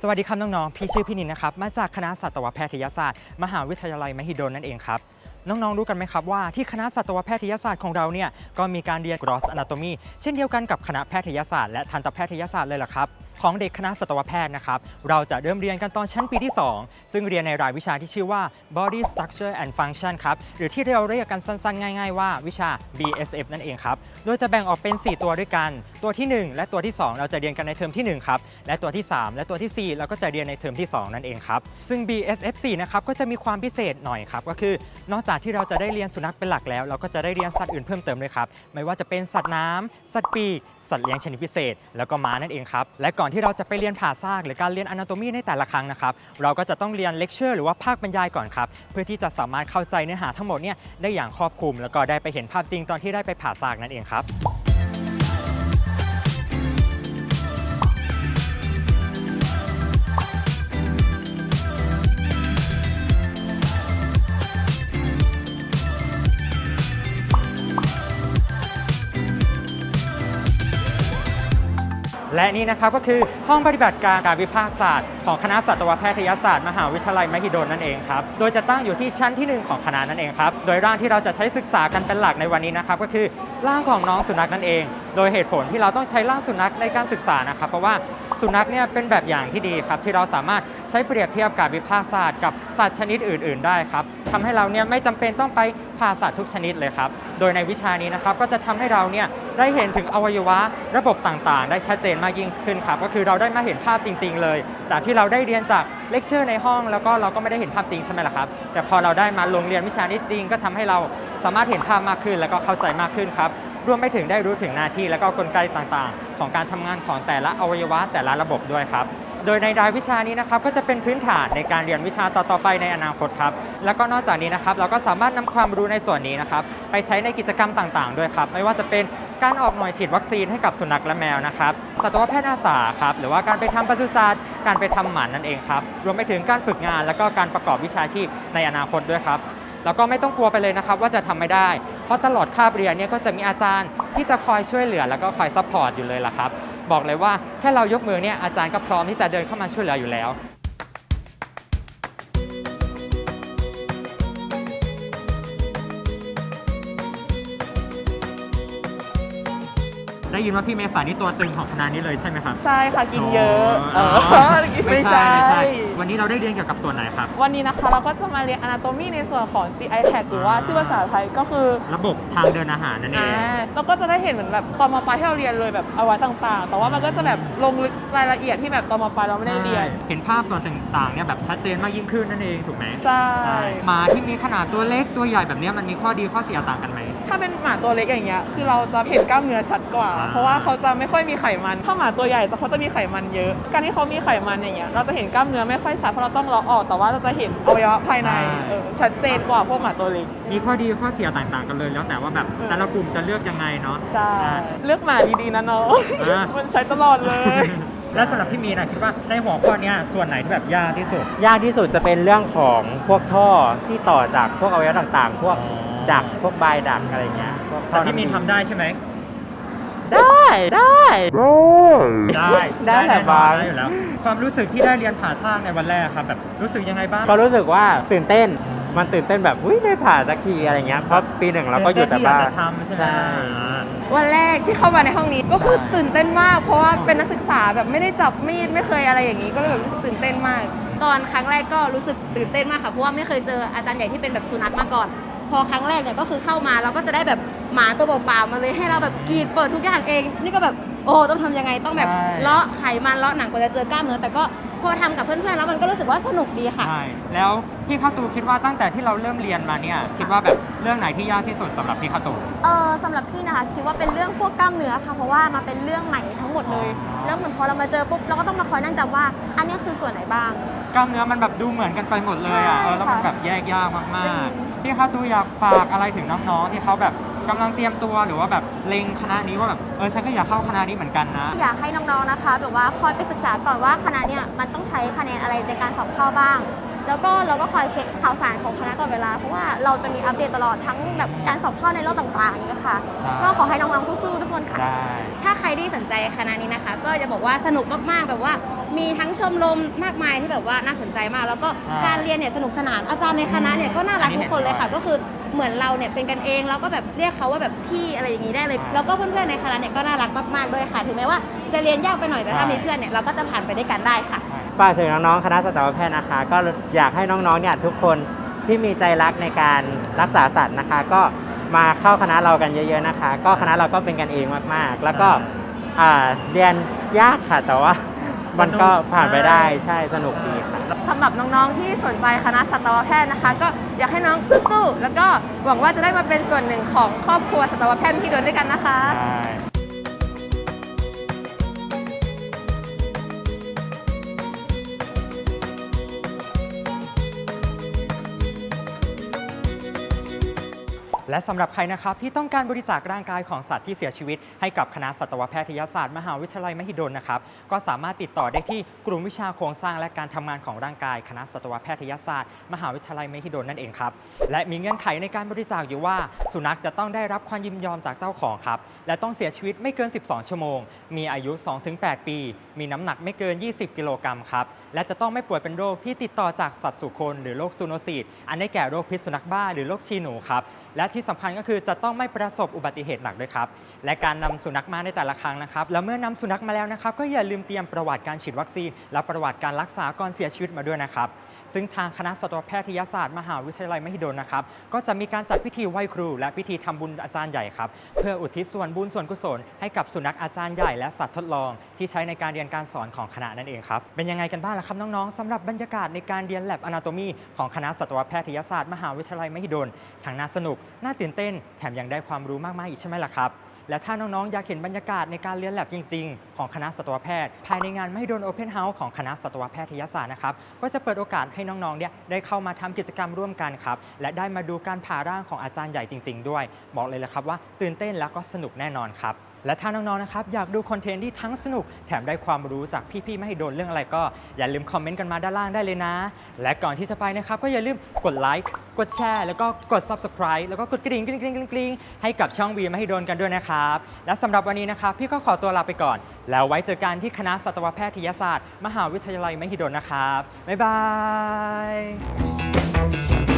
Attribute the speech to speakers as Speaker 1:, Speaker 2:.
Speaker 1: สวัสดีครับน้องๆ พี่ชื่อพี่นินนะครับ มาจากคณะสัตวแพทยศาสตร์ มหาวิทยาลัยมหิดลนั่นเองครับ น้องๆ รู้กันไหมครับว่าที่คณะสัตวแพทยศาสตร์ของเราเนี่ย ก็มีการเรียน gross anatomy เช่นเดียวกันกับคณะแพทยศาสตร์และทันตแพทยศาสตร์เลยล่ะครับ ของเด็กคณะสัตวแพทย์นะครับ เราจะเริ่มเรียนกันตอนชั้นปีที่ 2 ซึ่งเรียนในรายวิชาที่ชื่อว่า body structure and function ครับ หรือที่เราเรียกกันสั้นๆ ง่ายๆว่าวิชา BSF นั่นเองครับ โดยจะแบ่งออกเป็น 4 ตัวด้วยกัน ตัวทีหนึ่1 และตัวที่ 2 เราจะเรียนกันในเทอมที่ 1 ครับ และตัวที่ 3 และตัวทีสี่ 4 เราก็จะเรียนในเทอมที่ 2 นั่นเองครับ ซึ่ง BSF 4นะครับ ก็จะมีความพิเศษหน่อยครับ ก็คือนอกจากที่เราจะได้เรียนสุนัขเป็นหลักแล้ว เราก็จะได้เรียนสัตว์อื่นเพิ่มเติมด้วยครับ ไม่ว่าจะเป็นสัตว์น้ำสัตว์ปีก สัตว์เลี้ยงชนิดพิเศษ แล้วก็ม้านั่นเองครับ และก่อนที่เราจะไปเรียนผ่าซากหรือการเรียนอนาโตมีในแต่ละครั้งนะครับ เราก็จะต้องเรียนเลคเชอร์หรือว่าภาคบรรยายก่อนครับ เพื่อที่จะสามารถเข้าใจเนื้อหาทั้งหมดเนี่ยได้อย่างครอบคลุม แล้วก็ได้ไปเห็นภาพจริงตอนที่ได้ไปผ่าซากนั่นเองครับ และนี่นะครับก็คือห้องปฏิบัติการการวิภาคศาสตร์ของคณะสัตวแพทยศาสตร์ มหาวิทยาลัยมหิดลนั่นเองครับ โดยจะตั้งอยู่ที่ชั้นทีหนึ่1 ของคณะนั่นเองครับ โดยร่างที่เราจะใช้ศึกษากันเป็นหลักในวันนี้นะครับก็คือร่างของน้องสุนัขนั่นเอง โดยเหตุผลที่เราต้องใช้ร่างสุนัขในการศึกษานะครับ เพราะว่าสุนัขเนี่ยเป็นแบบอย่างที่ดีครับ ที่เราสามารถใช้เปรียบเทียบการวิภาคศาสตร์กับสัตว์ชนิดอื่น ๆ ได้ครับทำให้เราเนี่ยไม่จำเป็นต้องไปผ่าสัตว์ทุกชนิดเลยครับ โดยในวิชานี้นะครับก็จะทำให้เราเนี่ยได้เห็นถึงอวัยวะระบบต่างๆ ได้ชัดเจนมากยิ่งขึ้นครับ ก็คือเราได้มาเห็นภาพจริง ๆ เลย จากที่เราได้เรียนจากเลคเชอร์ในห้อง แล้วก็เราก็ไม่ได้เห็นภาพจริงใช่ไหมล่ะครับ แต่พอเราได้มาลงเรียนวิชานี้จริงก็ทำให้เราสามารถเห็นภาพมากขึ้น แล้วก็เข้าใจมากขึ้นครับ รวมไปถึงได้รู้ถึงหน้าที่และก็กลไกต่างๆ ของการทำงานของแต่ละอวัยวะแต่ละระบบด้วยครับ โดยในรายวิชานี้นะครับก็จะเป็นพื้นฐานในการเรียนวิชาต่อๆไปในอนาคตครับ แล้วก็นอกจากนี้นะครับเราก็สามารถนำความรู้ในส่วนนี้นะครับไปใช้ในกิจกรรมต่างๆ ด้วยครับ ไม่ว่าจะเป็นการออกหน่วยฉีดวัคซีนให้กับสุนัขและแมวนะครับสัตวแพทย์อาสาครับหรือว่าการไปทำปศุสัตว์การไปทำหมันนั่นเองครับรวมไปถึงการฝึกงาน แล้วก็การประกอบวิชาชีพในอนาคตด้วยครับ แล้วก็ไม่ต้องกลัวไปเลยนะครับว่าจะทำไม่ได้ เพราะตลอดคาบเรียนเนี่ยก็จะมีอาจารย์ที่จะคอยช่วยเหลือแล้วก็คอยซัพพอร์ตอยู่เลยล่ะครับ บอกเลยว่าแค่เรายกมือเนี่ยอาจารย์ก็พร้อมที่จะเดินเข้ามาช่วยเหลืออยู่แล้ว ได้ยินว่าพี่เมษานี่ตัวตึงของคณะนี้เลยใช่ไหมครับ
Speaker 2: ใช่ค่ะกินเยอะ
Speaker 1: อ๋อ
Speaker 2: เออไม่ใช่
Speaker 1: วันนี้เราได้เรียนเกี่ยวกับส่วนไหนครับ
Speaker 2: วันนี้นะคะเราก็จะมาเรียน anatomy ในส่วนของ GI tag หรือว่าชื่อภาษาไทยก็คือ
Speaker 1: ระบบทางเดินอาหารนั่นเอ
Speaker 2: อ่างเราก็จะได้เห็นเหมือนแบบตอนมาปลายที่เราเรียนเลยแบบอวัยวะต่างๆ แต่ว่ามันก็จะแบบลงลึกรายละเอียดที่แบบตอนมาปลายเราไม่ได้เรียน
Speaker 1: ใช่เห็นภาพส่วนต่างๆเนี่ยแบบชัดเจนมากยิ่งขึ้นนั่นเองถูกไหม
Speaker 2: ใช่
Speaker 1: หมาที่มีขนาดตัวเล็กตัวใหญ่แบบเนี้ยมันมีข้อดีข้อเสียต่างกันไหม
Speaker 2: ถ้าเป็นหมาตัวเล็กอย่างเงี้ยคือเราจะเห็นกล้ามเนื้อชัดกว่า
Speaker 1: อ่า
Speaker 2: เพราะว่าเขาจะไม่ค่อยมีไขมัน ถ้าหมาตัวใหญ่จะเขาจะมีไขมันเยอะ การที่เขามีไขมันอย่างเงี้ยเราจะเห็นกล้ามเนื้อไม่ค่อยชัดเพราะเราต้องเลาะออกแต่ว่าเราจะเห็นอวัยวะภายในเออชัดเจนกว่าพวกหมาตัวเล็ก
Speaker 1: มีข้อดีข้อเสียต่างๆกันเลย แล้วแต่ว่าแบบ
Speaker 2: เออ
Speaker 1: แต่ละกลุ่มจะเลือกยังไงเนาะ
Speaker 2: ใช่
Speaker 1: อ่า
Speaker 2: เลือกหมาดีๆนะน้อง
Speaker 1: อ่า
Speaker 2: มันใช้ตลอดเลย
Speaker 1: แล้วสำหรับพี่มีนะคิดว่าในหัวข้อเนี้ยส่วนไหนที่แบบยากที่สุด
Speaker 3: ยากที่สุดจะเป็นเรื่องของพวกท่อที่ต่อจากพวกอวัยวะต่าง ๆ พวก
Speaker 1: อ๋อ
Speaker 3: ดักพวกบายดักอะไรเงี้ยพวกท่
Speaker 1: แต่
Speaker 3: อ
Speaker 1: พี่มีทำได้ใช่ไหม
Speaker 3: ได้ได้
Speaker 1: ได้
Speaker 3: ได้แหละ
Speaker 1: น่นอน
Speaker 3: บาง
Speaker 1: ได้อยู่แล้วความรู้สึกที่ได้เรียนผ่าสร้างในวันแรกครับแบบรู้สึกยังไงบ้าง
Speaker 3: ก็รู้สึกว่าตื่นเต้น มันตื่นเต้นแบบอุ้ยได้ผ่าสักทีอะไรเงี้ย เพราะปีหนึ่งเราก็อยู่แต่บ้าน
Speaker 1: เต้นที่อยกจะทำใช่ไหมอ่า
Speaker 4: วันแรกที่เข้ามาในห้องนี้ก็คือตื่นเต้นมาก เพราะว่าเป็นนักศึกษาแบบไม่ได้จับมีดไม่เคยอะไรอย่างนี้ก็เลยแบบรู้สึกตื่นเต้นมาก
Speaker 5: ตอนครั้งแรกก็รู้สึกตื่นเต้นมากค่ะ เพราะว่าไม่เคยเจออาจารย์ใหญ่ที่เป็นแบบสุนัขมาก่อน พอครั้งแรกเนี่ยก็คือเข้ามาเราก็จะได้แบบหมาตัวเปล่าๆมาเลยให้เราแบบกรีดเปิดทุกอย่างเอง นี่ก็แบบโอ้ต้องทำยังไงต้องแบบ
Speaker 1: ใช่
Speaker 5: เลาะไขมันเลาะหนังกว่าจะเจอกล้ามเนื้อแต่ก็พอทำกับเพื่อนๆแล้วมันก็รู้สึกว่าสนุกดีค่ะ
Speaker 1: ใช่ แล้วพี่ข้าวตูคิดว่าตั้งแต่ที่เราเริ่มเรียนมาเนี่ย คิดว่าแบบเรื่องไหนที่ยากที่สุดสำหรับพี่ข้าวตู
Speaker 5: เออสำหรับพี่นะคะคิดว่าเป็นเรื่องพวกกล้ามเนื้อค่ะ เพราะว่ามันเป็นเรื่องใหม่ทั้งหมดเลย
Speaker 1: อ๋อ
Speaker 5: แล้วเหมือนพอเรามาเจอปุ๊บเราก็ต้องมาคอยนั่งจำว่า อันเนี้ยคือส่วนไหนบ้าง
Speaker 1: กล้ามเนื้อมันแบบดูเหมือนกันไปหมดเลยอะ
Speaker 5: ใช่
Speaker 1: เออแล้วมัน
Speaker 5: ค่ะ
Speaker 1: แบบแยกยากมา
Speaker 5: จริ
Speaker 1: ก
Speaker 5: ง
Speaker 1: ๆพี่ข้าวตูอยากฝากอะไรถึงน้องๆที่เขาแบบกำลังเตรียมตัวหรือว่าแบบเล็งคณะนี้ว่าแบบเออฉันก็อยากเข้าคณะนี้เหมือนกันนะ
Speaker 5: อยากให้น้องๆนะคะแบบว่าคอยไปศึกษาก่อนว่าคณะเนี่ยมันต้องใช้คะแนนอะไรในการสอบเข้าบ้าง แล้วก็เราก็คอยเช็คข่าวสารของคณะตลอดเวลาเพราะว่าเราจะมีอัปเดตตลอดทั้งแบบการสอบเข้าในรอบต่างๆนะคะ
Speaker 1: ใช่
Speaker 5: ก็ขอให้น้องๆสู้ๆทุกคนค่ะ
Speaker 1: ได้
Speaker 5: ถ้าใครที่สนใจคณะนี้นะคะ ก็จะบอกว่าสนุกมากๆแบบว่า มีทั้งชมรมมากมายที่แบบว่าน่าสนใจมาก แล้วก็
Speaker 1: อ่า
Speaker 5: การเรียนเนี่ยสนุกสนานอาจารย์ในคณะเนี่ยก็น่ารัก
Speaker 1: อันนี้
Speaker 5: ทุกคนเลยค่ะ
Speaker 1: เห็นด้วย
Speaker 5: ก็คือเหมือนเราเนี่ยเป็นกันเองแล้วก็แบบเรียกเขาว่าแบบพี่อะไรอย่างนี้ได้เลย
Speaker 1: อ่า
Speaker 5: แล้วก็เพื่อนๆในคณะเนี่ยก็น่ารักมากๆด้วยค่ะ ถึงแม้ว่าจะเรียนยากไปหน่อยแต่ถ้า
Speaker 1: ใช่
Speaker 5: มีเพื่อนเนี่ยเราก็จะผ่านไปด้วยกันได้ค่ะ
Speaker 3: ฝากถึงน้องๆ คณะสัตวแพทย์นะคะ ก็อยากให้น้องๆ เนี่ยทุกคนที่มีใจรักในการรักษาสัตว์นะคะ ก็มาเข้าคณะเรากันเยอะ ๆ นะคะ ก็คณะเราก็เป็นกันเองมากๆ แล้วก็อ่าเรียนยากค่ะแต่ว่า มันก็ผ่านไปได้ใช่สนุกดีค่ะ
Speaker 4: สำหรับน้องๆที่สนใจคณะสัตวแพทย์นะคะ ก็อยากให้น้องสู้ๆแล้วก็หวังว่าจะได้มาเป็นส่วนหนึ่งของครอบครัวสัตวแพทย์ที่โดนด้วยกันนะคะ
Speaker 1: ใช่ และสำหรับใครนะครับที่ต้องการบริจาคร่างกายของสัตว์ที่เสียชีวิต ให้กับคณะสัตวแพทยศาสตร์มหาวิทยาลัยมหิดลนะครับก็สามารถติดต่อได้ที่กลุ่มวิชาโครงสร้างและการทำงานของร่างกายคณะสัตวแพทยศาสตร์ มหาวิทยาลัยมหิดลนั่นเองครับและมีเงื่อนไขในการบริจาคอยู่ว่า สุนัขจะต้องได้รับความยินยอมจากเจ้าของครับและต้องเสียชีวิตไม่เกิน 12 ชั่วโมง มีอายุ 2-8 ปี มีน้ำหนักไม่เกิน 20 กิโลกรัมครับและจะต้องไม่ป่วยเป็นโรคที่ติดต่อจากสัตว์สู่คนหรือโรคซูโนซีดอันได้แก่โรคพิษสุนัขบ้าหรือโรคชีหนูครับ และที่สำคัญก็คือจะต้องไม่ประสบอุบัติเหตุหนักด้วยครับ และการนำสุนัขมาในแต่ละครั้งนะครับ แล้วเมื่อนำสุนัขมาแล้วนะครับ ก็อย่าลืมเตรียมประวัติการฉีดวัคซีน และประวัติการรักษาก่อนเสียชีวิตมาด้วยนะครับ ซึ่งทางคณะสัตวแพทยศาสตร์มหาวิทยาลัยมหิดลนะครับ ก็จะมีการจัดพิธีไหว้ครู และพิธีทำบุญอาจารย์ใหญ่ครับ เพื่ออุทิศส่วนบุญส่วนกุศลให้กับสุนัขอาจารย์ใหญ่และสัตว์ทดลอง ที่ใช้ในการเรียนการสอนของคณะนั่นเองครับ เป็นยังไงกันบ้างล่ะครับน้องๆสำหรับบรรยากาศในการเรียน lab anatomy ของคณะสัตวแพทยศาสตร์มหาวิทยาลัยมหิดลทั้งน่าสนุก น่าตื่นเต้น แถมยังได้ความรู้มากมายอีกใช่ไหมล่ะครับ และถ้าน้องๆ อยากเห็นบรรยากาศในการเรียนแลบจริง ๆ ของคณะสัตวแพทย์ ภายในงานไม่โดนโอเพนเฮาส์ของคณะสัตวแพทยศาสตร์นะครับ ก็จะเปิดโอกาสให้น้องๆ เนี่ยได้เข้ามาทำกิจกรรมร่วมกันครับ และได้มาดูการผ่าร่างของอาจารย์ใหญ่จริง ๆ ด้วย บอกเลยละครับว่าตื่นเต้นแล้วก็สนุกแน่นอนครับ และถ้าน้องๆนะครับอยากดูคอนเทนต์ที่ทั้งสนุกแถมได้ความรู้จากพี่ๆไม่ให้โดนเรื่องอะไรก็อย่าลืมคอมเมนต์กันมาด้านล่างได้เลยนะ และก่อนที่จะไปนะครับก็อย่าลืมกดไลค์กดแชร์แล้วก็กด subscribe แล้วก็กดกระดิ่งกริ่งกริ่งกริ่งกริ่งให้กับช่องวีไม่ให้โดนกันด้วยนะครับและสำหรับวันนี้นะครับพี่ก็ขอตัวลาไปก่อน แล้วไว้เจอกันที่คณะสัตวแพทยศาสตร์ มหาวิทยาลัยมหิดลนะครับบ๊ายบาย